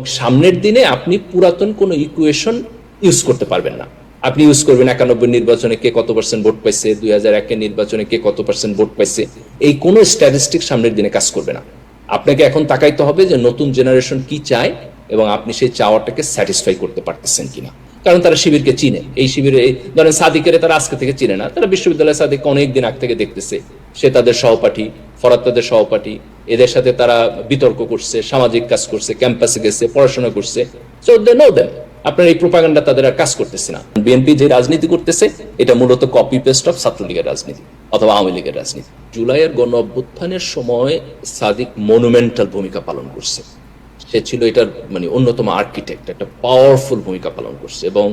সামনের দিনে আপনি পুরাতন কোনো ইকুয়েশন ইউজ করতে পারবেন না। আপনি ইউজ করবেন একানব্বই নির্বাচনে কে কত পার্সেন্ট ভোট পাইছে, দুই হাজার একের নির্বাচনে কে কত পার্সেন্ট ভোট পাইছে, এই কোনো স্ট্যাটিস্টিক সামনের দিনে কাজ করবে না। আপনাকে এখন তাকাইতে হবে যে নতুন জেনারেশন কি চায় এবং আপনি সেই চাওয়াটাকে স্যাটিসফাই করতে পারতেছেন কিনা। কারণ তারা শিবিরকে চিনে। এই শিবিরে, ধরেন সাদিকের তারা আজকে থেকে চিনে না। তারা বিশ্ববিদ্যালয় সাদিককে অনেক দিন আগ থেকে দেখতেছে। সে তাদের সহপাঠী ফরাত তাদের সহপাঠী এদের সাথে তারা বিতর্ক করছে, সামাজিক কাজ করছে ক্যাম্পাসে গেছে, পড়াশোনা করছে। সো দে নো আপনার এই প্রোপাগান্ডা তাদের আর কাজ করতেছে না। বিএনপি যে রাজনীতি করতেছে, এটা মূলত কপি পেস্ট অফ ছাত্রলীগের রাজনীতি অথবা আওয়ামী লীগের রাজনীতি। জুলাইয়ের গণ অভ্যুত্থানের সময় সাদিক মনুমেন্টাল ভূমিকা পালন করছে। সে ছিল এটার মানে অন্যতম আর্কিটেক্ট একটা পাওয়ারফুল ভূমিকা পালন করছে এবং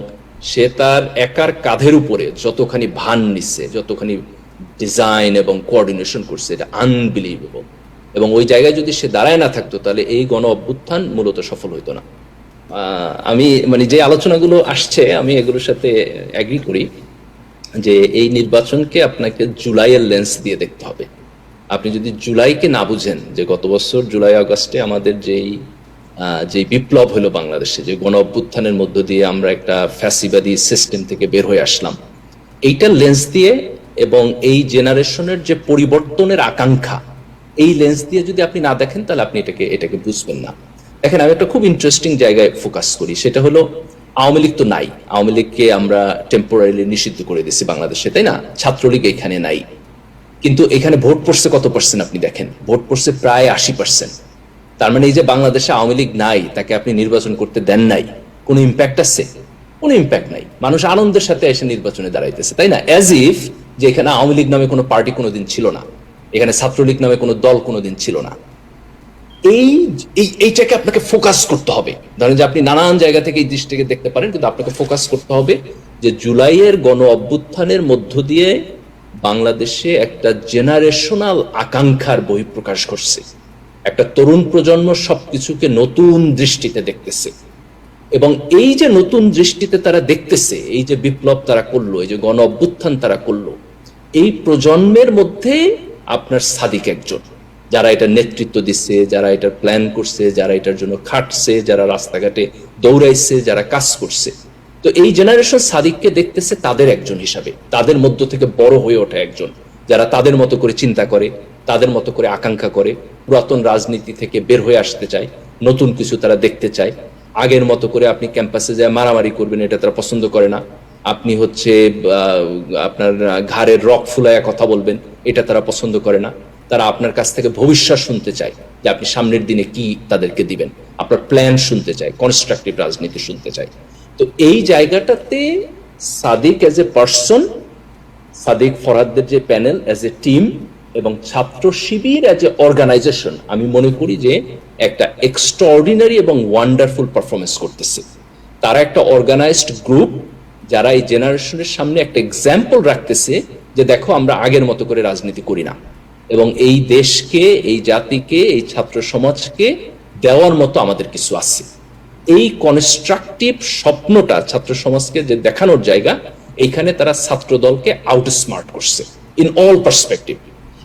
সে তার একার কাঁধের উপরে যতখানি ভান নিচ্ছে, যতখানি ডিজাইন এবং কোঅর্ডিনেশন করছে, এটা আনবিলিভেবল এবং ওই জায়গায় যদি সে দাঁড়ায় না থাকতো, তাহলে এই গণ অভ্যুত্থান মূলত সফল হইতো না। আমি মানে যে আলোচনাগুলো আসছে, আমি এগুলোর সাথে অ্যাগ্রি করি যে এই নির্বাচনকে আপনাকে জুলাইয়ের লেন্স দিয়ে দেখতে হবে। আপনি যদি জুলাইকে না বুঝেন যে গত বছর জুলাই, আগস্টে আমাদের যেই যে বিপ্লব হলো বাংলাদেশে, যে গণ অভ্যুত্থানের মধ্য দিয়ে আমরা একটা ফ্যাসিবাদী সিস্টেম থেকে বের হয়ে আসলাম, এইটার লেন্স দিয়ে এবং এই জেনারেশনের যে পরিবর্তনের আকাঙ্ক্ষা এই লেন্স দিয়ে যদি আপনি না দেখেন, তাহলে আপনি এটাকে এটাকে বুঝবেন না। দেখেন, আমি একটা খুব ইন্টারেস্টিং জায়গায় ফোকাস করি। সেটা হলো আওয়ামী লীগ তো নাই। আওয়ামী লীগকে আমরা টেম্পোরারিলি নিষিদ্ধ করে দিচ্ছি বাংলাদেশে, তাই না? ছাত্রলীগ এখানে নাই। কিন্তু এখানে ভোট পড়ছে কত পার্সেন্ট আপনি দেখেন? ভোট পড়ছে প্রায় আশি পার্সেন্ট তার মানে এই যে বাংলাদেশে আওয়ামী লীগ নাই, তাকে আপনি নির্বাচন করতে দেন নাই, কোনো ইম্প্যাক্ট আছে? কোনো ইম্প্যাক্ট নাই। মানুষ আনন্দের সাথে এসে নির্বাচনে দাঁড়াইতেছে, তাই না? অ্যাজ ইফ যে এখানে আওয়ামী লীগ নামে কোনো পার্টি কোনোদিন ছিল না। এখানে ছাত্রলীগ নামে কোনো দল কোনোদিন ছিল না। এই, এই- এইটাকে আপনাকে ফোকাস করতে হবে। ধরেন যে আপনি নানান জায়গা থেকে এই দৃষ্টিকে দেখতে পারেন, কিন্তু আপনাকে ফোকাস করতে হবে যে জুলাইয়ের গণ অভ্যুত্থানের মধ্য দিয়ে বাংলাদেশে একটা জেনারেশনাল আকাঙ্ক্ষার বহিঃপ্রকাশ ঘটছে। একটা তরুণ প্রজন্ম সবকিছুকে নতুন দৃষ্টিতে দেখতেছে। এবং এই যে নতুন দৃষ্টিতে তারা দেখতেছে, এই যে বিপ্লব তারা করল, এই যে গণ অভ্যুত্থান তারা করল, এই প্রজন্মের মধ্যে আপনার সাদিক একজন। যারা এটা নেতৃত্ব দিচ্ছে, যারা এটা প্ল্যান করছে, যারা এটার জন্য খাটছে, যারা রাস্তাঘাটে দৌড়াইছে, যারা কাজ করছে। তো এই জেনারেশন সাদিককে দেখতেছে তাদের একজন হিসাবে। তাদের মধ্য থেকে বড় হয়ে ওঠা একজন। যারা তাদের মতো করে চিন্তা করে, তাদের মতো করে আকাঙ্ক্ষা করে, পুরাতন রাজনীতি থেকে বের হয়ে আসতে চায়, নতুন কিছু তারা দেখতে চায়। আগের মতো করে আপনি ক্যাম্পাসে যায় মারামারি করবেন, এটা তারা পছন্দ করে না। আপনি হচ্ছে আপনার ঘাড়ের রক ফুলায়া কথা বলবেন। এটা তারা পছন্দ করে না। তারা আপনার কাছ থেকে ভবিষ্যৎ শুনতে চায় যে আপনি সামনের দিনে কি তাদেরকে দিবেন। আপনার প্ল্যান শুনতে চায় কনস্ট্রাকটিভ রাজনীতি শুনতে চায়। তো এই জায়গাটাতে Sadiq as a person Sadiq ফরাদদের যে প্যানেল অ্যাজ এ টিম এবং ছাত্র শিবির অ্যাজ এ অর্গানাইজেশন আমি মনে করি যে একটা এক্সট্রাঅর্ডিনারি এবং ওয়ান্ডারফুল পারফরমেন্স করতেছে। তারা একটা অর্গানাইজড গ্রুপ যারা এই জেনারেশনের সামনে একটা এক্সাম্পল রাখতেছে যে দেখো আমরা আগের মতো করে রাজনীতি করি না। এবং এই দেশকে, এই জাতিকে, এই ছাত্র সমাজকে দেওয়ার মতো আমাদের কিছু আছে। এই কনস্ট্রাকটিভ স্বপ্নটা ছাত্র সমাজকে যে দেখানোর জায়গা, এইখানে তারা ছাত্র দলকে আউট স্মার্ট করছে ইন অল পার্সপেক্টিভ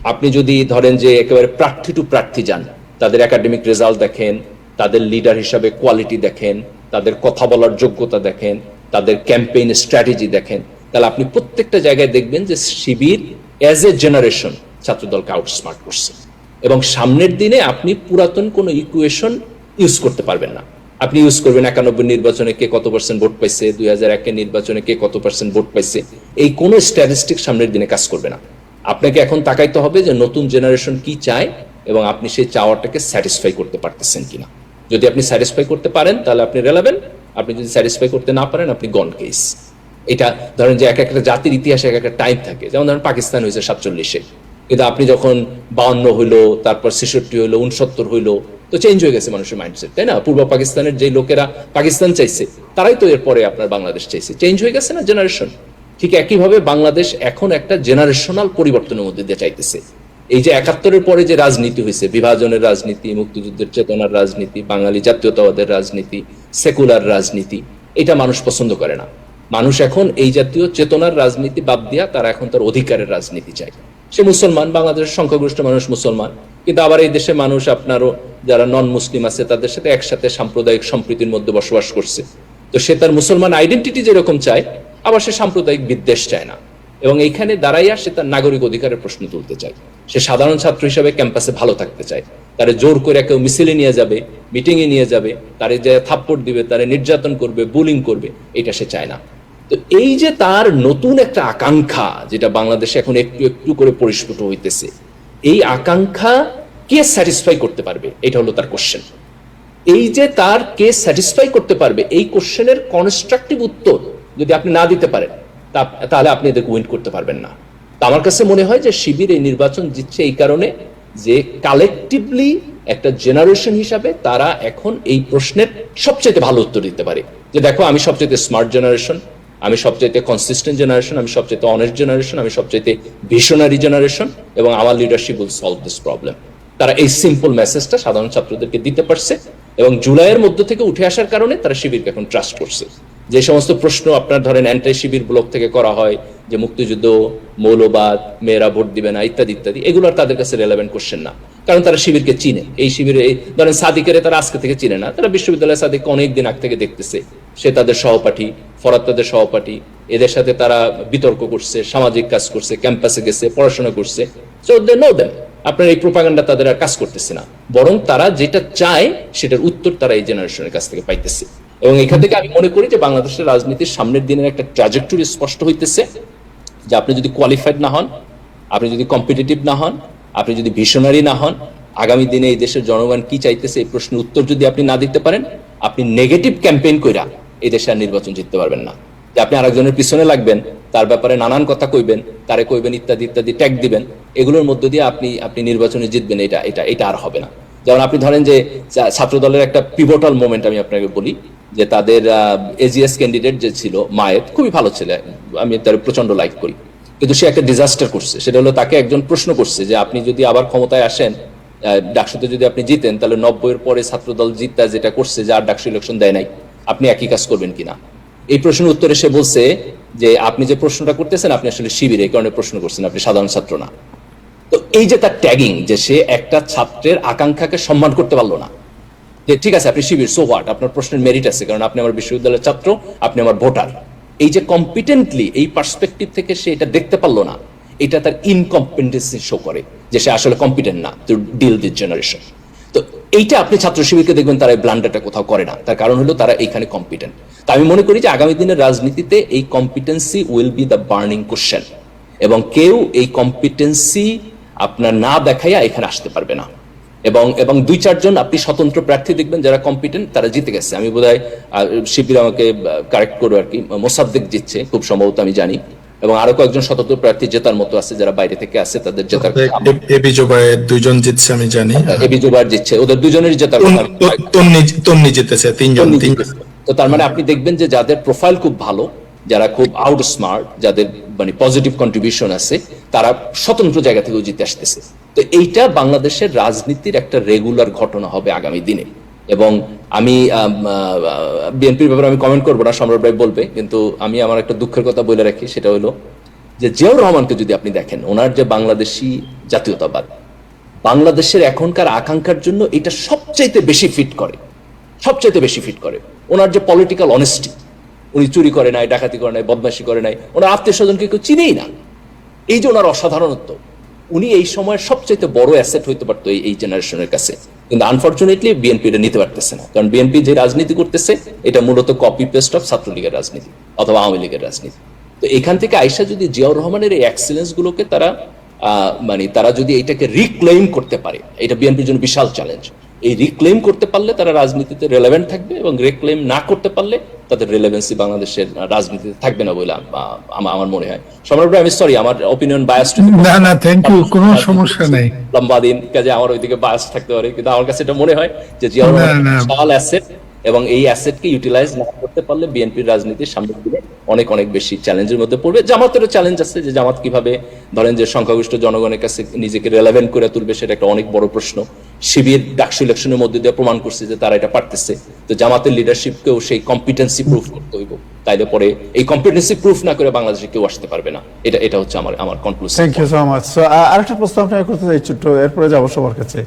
আপনি যদি ধরেন যে একেবারে প্রার্থী টু প্রার্থী যান, তাদের একাডেমিক রেজাল্ট দেখেন, তাদের লিডার হিসাবে কোয়ালিটি দেখেন, তাদের কথা বলার যোগ্যতা দেখেন, তাদের ক্যাম্পেইন স্ট্র্যাটেজি দেখেন তাহলে আপনি প্রত্যেকটা জায়গায় দেখবেন যে শিবির অ্যাজ এ জেনারেশন ছাত্রদলকে আউটস্মার্ট করছে। এবং সামনের দিনে আপনি পুরাতন কোনো ইকুয়েশন ইউজ করতে পারবেন না। আপনি ইউজ করবেন একানব্বই নির্বাচনে কে কত পার্সেন্ট ভোট পাইছে, দুই হাজার একের নির্বাচনে কে কত পার্সেন্ট ভোট পাইছে, এই কোনো স্ট্যাটিস্টিক সামনের দিনে কাজ করবে না। আপনাকে এখন তাকাইতে হবে যে নতুন জেনারেশন কি চায় এবং আপনি সেই চাওয়াটাকে স্যাটিসফাই করতে পারতেছেন কিনা। যদি আপনি স্যাটিসফাই করতে পারেন, তাহলে আপনি রেলাবেন আপনি যদি স্যাটিসফাই করতে না পারেন, আপনি গন কেস এটা ধরেন যে এক একটা জাতির ইতিহাসে এক একটা টাইম থাকে। যেমন ধরেন পাকিস্তান হয়েছে সাতচল্লিশে। কিন্তু আপনি যখন বাউন্ন হইল, তারপর ছেষট্টি হইল উনসত্তর হইল, তো চেঞ্জ হয়ে গেছে মানুষের মাইন্ডসেট তাই না? পূর্ব পাকিস্তানের যে লোকেরা পাকিস্তান চাইছে, তারাই তো এরপরে আপনার বাংলাদেশ চাইছে। চেঞ্জ হয়ে গেছে না জেনারেশন ঠিক একইভাবে বাংলাদেশ এখন একটা জেনারেশনাল পরিবর্তনের মধ্যে দিয়ে চাইতেছে। এই যে একাত্তরের পরে যে রাজনীতি হয়েছে, বিভাজনের রাজনীতি, মুক্তিযুদ্ধের চেতনার রাজনীতি, বাঙালি জাতীয়তাবাদের রাজনীতি, সেকুলার রাজনীতি, এটা মানুষ পছন্দ করে না। মানুষ এখন এই জাতীয় চেতনার রাজনীতি বাদ দিয়া তারা এখন তার অধিকারের রাজনীতি চায়। সে মুসলমান, বাংলাদেশের সংখ্যাগরিষ্ঠ মানুষ মুসলমান। কিন্তু আবার এই দেশে মানুষ আপনারও যারা নন মুসলিম আছে, তাদের সাথে একসাথে সাম্প্রদায়িক সম্প্রীতির মধ্যে বসবাস করছে। তো সে তার মুসলমান আইডেন্টিটি যেরকম চায়, আবার সে সাম্প্রদায়িক বিদ্বেষ চায় না। এবং এইখানে দাঁড়াইয়া সে তার নাগরিক অধিকারের প্রশ্ন তুলতে চায়। সে সাধারণ ছাত্র হিসাবে ক্যাম্পাসে ভালো থাকতে চায়। তারে জোর করে কেউ মিছিলে নিয়ে যাবে মিটিং এ নিয়ে যাবে, তারে যে থাপ্পড় দিবে, তারে নির্যাতন করবে, বুলিং করবে, এটা সে চায় না। তো এই যে তার নতুন একটা আকাঙ্ক্ষা, যেটা বাংলাদেশে এখন একটু একটু করে পরিস্ফুট হইতেছে, এই আকাঙ্ক্ষা কে স্যাটিসফাই করতে পারবে? এটা হলো তার কোশ্চেন এই যে তার কে স্যাটিসফাই করতে পারবে, এই কোশ্চেনের কনস্ট্রাকটিভ উত্তর যদি আপনি না দিতে পারেন তাহলে আপনি এদেরকে উইন করতে পারবেন না। তো আমার কাছে মনে হয় যে শিবির এই নির্বাচন জিতছে এই কারণে যে কালেকটিভলি একটা জেনারেশন হিসাবে তারা এখন এই প্রশ্নের সবচেয়ে ভালো উত্তর দিতে পারে। যে দেখো, আমি সবচেয়ে স্মার্ট জেনারেশন আমি সবচাইতে কনসিস্টেন্ট জেনারেশন আমি সবচাইতে অনেস্ট জেনারেশন আমি সবচাইতে ভিশনারি জেনারেশন এবং আমার leadership will solve this problem তারা এই সিম্পল মেসেজটা সাধারণ ছাত্রদেরকে দিতে পারছে এবং জুলাইয়ের মধ্য থেকে উঠে আসার কারণে তারা শিবিরকে এখন ট্রাস্ট করছে। যে সমস্ত প্রশ্ন আপনার ধরেন অ্যান্টাই শিবির ব্লক থেকে করা হয়, যে মুক্তিযুদ্ধ, মৌলবাদ, মেয়েরা ভোট দিবে না, ইত্যাদি ইত্যাদি, এগুলো আর তাদের কাছে রেলেভেন্ট কোশ্চেন না। কারণ তারা শিবিরকে চিনে। এই শিবিরে, ধরেন সাদিকের তারা আজকে থেকে চিনে না। তারা বিশ্ববিদ্যালয় সাদিককে অনেক দিন আগ থেকে দেখতেছে। সে তাদের সহপাঠী ফরাত তাদের সহপাঠী, এদের সাথে তারা বিতর্ক করছে, সামাজিক কাজ করছে, ক্যাম্পাসে গেছে, পড়াশোনা করছে। আপনার এই প্রোপাগান্ডা তাদের আর কাজ করতেছে না। বরং তারা যেটা চায়, সেটার উত্তর তারা এই জেনারেশনের কাছ থেকে পাইতেছে। এবং এখান থেকে আমি মনে করি যে বাংলাদেশের রাজনীতির সামনের দিনের একটা ট্রাজেক্টরি স্পষ্ট হইতেছে, যে আপনি যদি কোয়ালিফাইড না হন, আপনি যদি কম্পিটিটিভ না হন, আপনি যদি ভিশনারি না হন, আগামী দিনে এই দেশের জনগণ কি চাইতেছে, এই প্রশ্নের উত্তর যদি আপনি না দিতে পারেন, আপনি নেগেটিভ ক্যাম্পেইন কইরা এই দেশে আর নির্বাচন জিততে পারবেন না। যে আপনি আরেকজনের পিছনে লাগবেন, তার ব্যাপারে নানান কথা কইবেন, তারে কইবেন ইত্যাদি ইত্যাদি ট্যাগ দিবেন। এগুলোর মধ্য দিয়ে আপনি আপনি নির্বাচনে জিতবেন, এটা এটা এটা আর হবে না। যেমন আপনি ধরেন যে ছাত্র দলের একটা পিভটাল মোমেন্ট আমি আপনাকে বলি, যে তাদের এজিএস ক্যান্ডিডেট যে ছিল, মায়ের, খুবই ভালো ছেলে, আমি তার প্রচণ্ড লাইক করি। কিন্তু সে একটা ডিজাস্টার করছে। সেটা হলো তাকে একজন প্রশ্ন করছে যে আপনি যদি আবার ক্ষমতায় আসেন ডাকসুতে যদি আপনি জিতেন, তাহলে নব্বইয়ের পরে ছাত্রদল জিততা যেটা করছে, যে আর ডাকসু ইলেকশন দেয় নাই। আপনি একই কাজ করবেন কিনা? এই প্রশ্নের উত্তরে সে বলছে যে, আপনি যে প্রশ্নটা করতেছেন, আপনি আসলে শিবির এই কারণে প্রশ্ন করছেন, আপনি সাধারণ ছাত্র না। তো এই যে তার ট্যাগিং যে সে একটা ছাত্রের আকাঙ্ক্ষাকে সম্মান করতে পারল না। যে ঠিক আছে, আপনি শিবির সো হোয়াট আপনার প্রশ্নের মেরিট আছে, কারণ আপনি আমার বিশ্ববিদ্যালয়ের ছাত্র, আপনি আমার ভোটার। এই যে কম্পিটেন্টলি এই পার্সপেক্টিভ থেকে সে এটা দেখতে পারল না, এটা তার ইনকম্পিটেন্সি শো করে যে সে আসলে কম্পিটেন্ট না টু ডিল দিস জেনারেশন এইটা আপনি ছাত্র শিবিরকে দেখবেন তারা এই ব্লান্ডারটা কোথাও করে না। তার কারণ হলো তারা এইখানে কম্পিটেন্ট তা আমি মনে করি যে আগামী দিনের রাজনীতিতে এই competency will be the burning question এবং কেউ এই কম্পিটেন্সি আপনার না দেখাইয়া এখানে আসতে পারবে না। এবং এবং দুই চারজন আপনি স্বতন্ত্র প্রার্থী দেখবেন যারা কম্পিটেন্ট তারা জিতে গেছে। আমি বোধহয় শিবির আমাকে কারেক্ট করব আর কি। মোসাদ্দেক জিতছে, খুব সম্ভবত আমি জানি। এবং আরও কয়েকজন স্বতন্ত্র প্রার্থী জেতার মতো আছে যারা বাইরে থেকে আছে তাদের জেতার এবি জোবায়ে দুইজন জিতছে আমি জানি। এবি জুবার জিতছে ওদের দুজনের জেতার তন্নি তন্নি জিতেছে তিনজন। তো তার মানে আপনি দেখবেন যে যাদের প্রোফাইল খুব ভালো যারা খুব আউট স্মার্ট যাদের মানে পজিটিভ কন্ট্রিবিউশন আছে তারা স্বতন্ত্র জায়গা থেকেও জিতে আসতেছে। তো এইটা বাংলাদেশের রাজনীতির একটা রেগুলার ঘটনা হবে আগামী দিনে। এবং আমি বিএনপির ব্যাপারে আমি কমেন্ট করব না, সম্রাট ভাই বলবে, কিন্তু আমি আমার একটা দুঃখের কথা বলে রাখি, সেটা হলো যে জিয়াউর রহমানকে যদি আপনি দেখেন, ওনার যে বাংলাদেশি জাতীয়তাবাদ, বাংলাদেশের এখনকার আকাঙ্ক্ষার জন্য এটা সবচাইতে বেশি ফিট করে, সবচাইতে বেশি ফিট করে। ওনার যে পলিটিক্যাল অনেস্টি উনি চুরি করে নাই, ডাকাতি করে নাই বদমাসি করে নাই, ওনার আত্মীয় স্বজনকে কেউ চিনেই না। এই যে ওনার অসাধারণত্ব, উনি এই সময়ের সবচাইতে বড় অ্যাসেট হইতে পারতো এই এই জেনারেশনের কাছে। কিন্তু আনফর্চুনেটলি বিএনপি এটা নিতে পারতেছে না। কারণ বিএনপি যে রাজনীতি করতেছে, এটা মূলত কপি পেস্ট অফ ছাত্রলীগের রাজনীতি অথবা আওয়ামী লীগের রাজনীতি। তো এখান থেকে আয়সা যদি জিয়াউর রহমানের এই এক্সিলেন্স গুলোকে তারা মানে তারা যদি এটাকে রিক্লেইম করতে পারে, এটা বিএনপির জন্য বিশাল চ্যালেঞ্জ এই রিক্লেম করতে পারলে তারা রাজনীতিতে রেলেভেন্ট থাকবে এবং রিক্লেম না করতে পারলে তাদের রেলেভেন্সি বাংলাদেশের রাজনীতিতে থাকবে না বলে আমার মনে হয়। সম্রাট আমি সরি আমার অপিনিয়ন বায়াস না না থ্যাংক ইউ কোনো সমস্যা নেই। লম্বা দিন কাজে আমার ওইদিকে বায়াস থাকতে পারে কিন্তু আমার কাছে এটা মনে হয় যে জিয়াউর রহমান অ্যাসেট এবং এই অ্যাসেটকে ইউটিলাইজ না করতে পারলে বিএনপির রাজনীতির সামনে দিনে অনেক অনেক বেশি চ্যালেঞ্জের মধ্যে পড়বে। জামাতেরও চ্যালেঞ্জ আছে যে জামাত কীভাবে ধরেন যে সংখ্যাগরিষ্ঠ জনগণের কাছে নিজেকে রেলেভেন্ট করে তুলবে সেটা একটা অনেক বড় প্রশ্ন। শিবির ডাকসু ইলেকশনের মধ্যে দিয়ে প্রমাণ করছে যে তারা এটা পারতেছে। তো জামাতের লিডারশিপকেও সেই কম্পিটেন্সি প্রুফ করতে হইব। তাইলে পরে এই কম্পিটেন্সি প্রুফ না করে বাংলাদেশে কেউ আসতে পারবে না। এটা এটা হচ্ছে আমার আমার conclusion thank you so much so আরেকটা প্রশ্ন আপনাকে করতে চাই ছোট্ট এরপরে যাব সবার কাছে।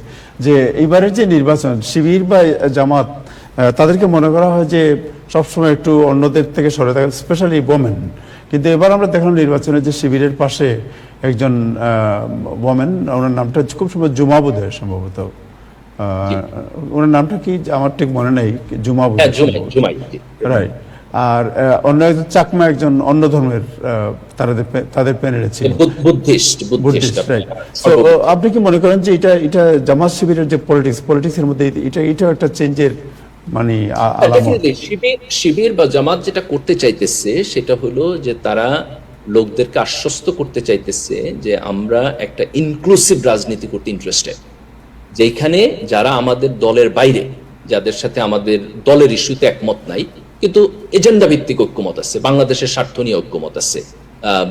যে এইবারের যে নির্বাচন শিবির বা জামাত তাদেরকে মনে করা হয় যে সবসময় একটু অন্যদের থেকে সরে থাকে স্পেশালি ওমেন কিন্তু এবার আমরা দেখলাম নির্বাচনে যে শিবিরের পাশে একজন ওমেন ওনার নামটা খুব সময় জুমা বোধ হয় সম্ভবত। ওনার নামটা কি আমার ঠিক মনে নেই জুমা বোধ হ্যাঁ রাইট আর অন্য একজন চাকমা একজন অন্য ধর্মের তাদের তাদের প্যানেলে ছিল। আপনি কি মনে করেন যে এটা এটা জামাত শিবিরের যে পলিটিক্স পলিটিক্সের মধ্যে এটা এটা একটা চেঞ্জের মানে আ- শিবির বা জামাত যেটা করতে চাইতেছে সেটা হলো যে তারা লোকদেরকে আশ্বস্ত করতে চাইতেছে যে আমরা একটা ইনক্লুসিভ রাজনীতি করতে ইন্টারেস্টেড যেখানে যারা আমাদের দলের বাইরে যাদের সাথে আমাদের দলের ইস্যুতে একমত নাই কিন্তু এজেন্ডা ভিত্তিক ঐক্যমত আছে বাংলাদেশের স্বার্থ নিয়ে ঐক্যমত আছে আহ,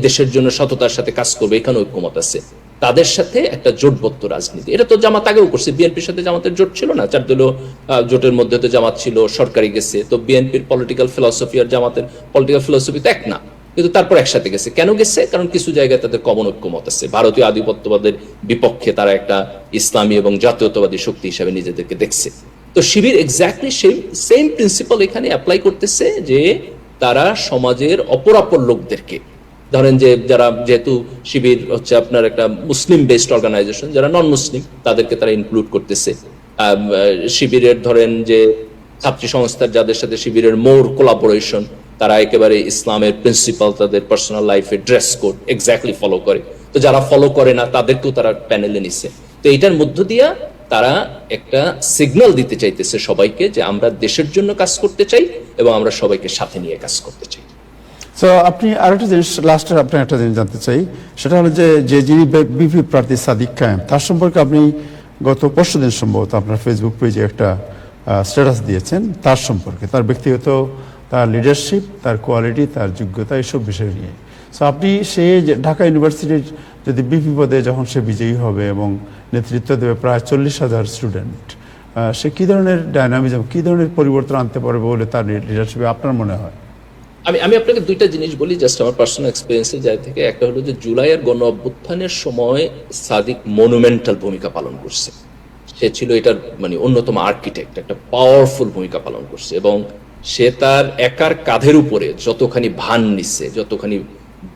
দেশের জন্য সততার সাথে কাজ করবে এখানে ঐক্যমত আছে। তাদের সাথে একটা জোটবদ্ধ রাজনীতি। এটা তো জামাত আগেও করছে। বিএনপির সাথে জামাতের জোট ছিল না? চার দলীয় জোটের মধ্যে তো জামাত ছিল সরকারি গেছে। তো বিএনপির পলিটিক্যাল ফিলসফি আর জামাতের পলিটিক্যাল ফিলসফি তো এক না। কিন্তু তারপর একসাথে গেছে। কেন গেছে? কারণ কিছু জায়গায় তাদের কমন ঐক্যমত আছে। ভারতীয় আধিপত্যবাদের বিপক্ষে তারা একটা ইসলামী এবং জাতীয়তাবাদী শক্তি হিসাবে নিজেদেরকে দেখছে। তো শিবির এক্স্যাক্টলি সেই সেম প্রিন্সিপাল এখানে অ্যাপ্লাই করতেছে যে তারা সমাজের অপরাপর লোকদেরকে ধরেন যে যারা যেহেতু শিবির হচ্ছে আপনার একটা মুসলিম বেসড অর্গানাইজেশন যারা নন মুসলিম তাদেরকে তারা ইনক্লুড করতেছে। শিবিরের ধরেন যে ছাত্রী সংস্থার যাদের সাথে শিবিরের মোর কোলাবোরেশন তারা একেবারে ইসলামের প্রিন্সিপাল তাদের পার্সোনাল লাইফে ড্রেস কোড এক্স্যাক্টলি ফলো করে। তো যারা ফলো করে না, তাদেরকেও তারা প্যানেলে নিছে। তো এটার মধ্য দিয়া তারা একটা সিগন্যাল দিতে চাইতেছে সবাইকে যে আমরা দেশের জন্য কাজ করতে চাই এবং আমরা সবাইকে সাথে নিয়ে কাজ করতে চাই। সো আপনি আরেকটা জিনিস লাস্টে আপনার একটা জিনিস জানতে চাই। সেটা হলো যে যে যিনি বিপি প্রার্থী সাদিক কায়েম, তার সম্পর্কে আপনি গত পরশু দিন সম্ভবত আপনার ফেসবুক পেজে একটা স্ট্যাটাস দিয়েছেন, তার সম্পর্কে, তার ব্যক্তিগত, তার লিডারশিপ তার কোয়ালিটি তার যোগ্যতা, এসব বিষয় নিয়ে। সো আপনি সে ঢাকা ইউনিভার্সিটির যদি বিপি পদে যখন সে বিজয়ী হবে এবং নেতৃত্ব দেবে প্রায় চল্লিশ হাজার স্টুডেন্ট সে কী ধরনের ডায়নামিজম কী ধরনের পরিবর্তন আনতে পারবে বলে তার লিডারশিপে আপনার মনে হয়? আমি আমি আপনাকে দুইটা জিনিস বলি জাস্ট আমার পার্সোনাল এক্সপিরিয়েন্সের জায়গা থেকে। একটা হলো যে জুলাইয়ের গণ অভ্যুত্থানের সময় সাদিক মনুমেন্টাল ভূমিকা পালন করছে। সে ছিল এটার মানে অন্যতম আর্কিটেক্ট একটা পাওয়ারফুল ভূমিকা পালন করছে এবং সে তার একার কাঁধের উপরে যতখানি ভান নিচ্ছে, যতখানি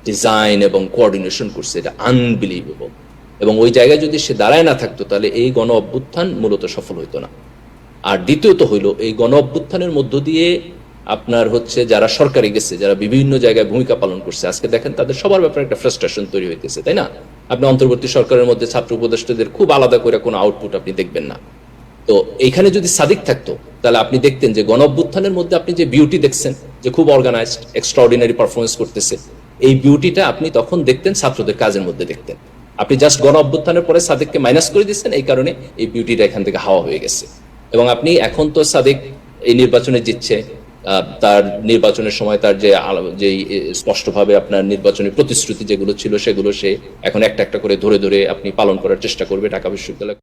ডিজাইন এবং কোঅর্ডিনেশন করছে, এটা আনবিলিভেবল এবং ওই জায়গায় যদি সে দাঁড়ায় না থাকতো, তাহলে এই গণ অভ্যুত্থান মূলত সফল হইতো না। আর দ্বিতীয়ত হইল, এই গণ অভ্যুত্থানের মধ্য দিয়ে আপনার হচ্ছে যারা সরকারি গেছে, যারা বিভিন্ন জায়গায় ভূমিকা পালন করছে, আজকে দেখেন তাদের সবার ব্যাপারে একটা ফ্রাস্ট্রেশন তৈরি হইতেছে তাই না? আপনি অন্তর্বর্তী সরকারের মধ্যে ছাত্র উপদেষ্টাদের খুব আলাদা করে কোনো আউটপুট আপনি দেখবেন না। তো এইখানে যদি সাদিক থাকতো, তাহলে আপনি দেখতেন যে গণ মধ্যে আপনি যে বিউটি দেখছেন, যে খুব অর্গানাইজড এক্সট্রাঅর্ডিনারি পারফরমেন্স করতেছে, এই বিউটিটা আপনি তখন দেখতেন, ছাত্রদের কাজের মধ্যে দেখতেন। আপনি জাস্ট গণ অভ্যুত্থানের পরে সাদিককে মাইনাস করে দিচ্ছেন এই কারণে এই বিউটিটা এখান থেকে হাওয়া হয়ে গেছে। এবং আপনি এখন তো সাদিক এই নির্বাচনে জিতছে তার নির্বাচনের সময় তার যে যে স্পষ্টভাবে আপনার নির্বাচনী প্রতিশ্রুতি যেগুলো ছিল সেগুলো সে এখন একটা একটা করে ধরে ধরে আপনি পালন করার চেষ্টা করবে ঢাকা বিশ্ববিদ্যালয়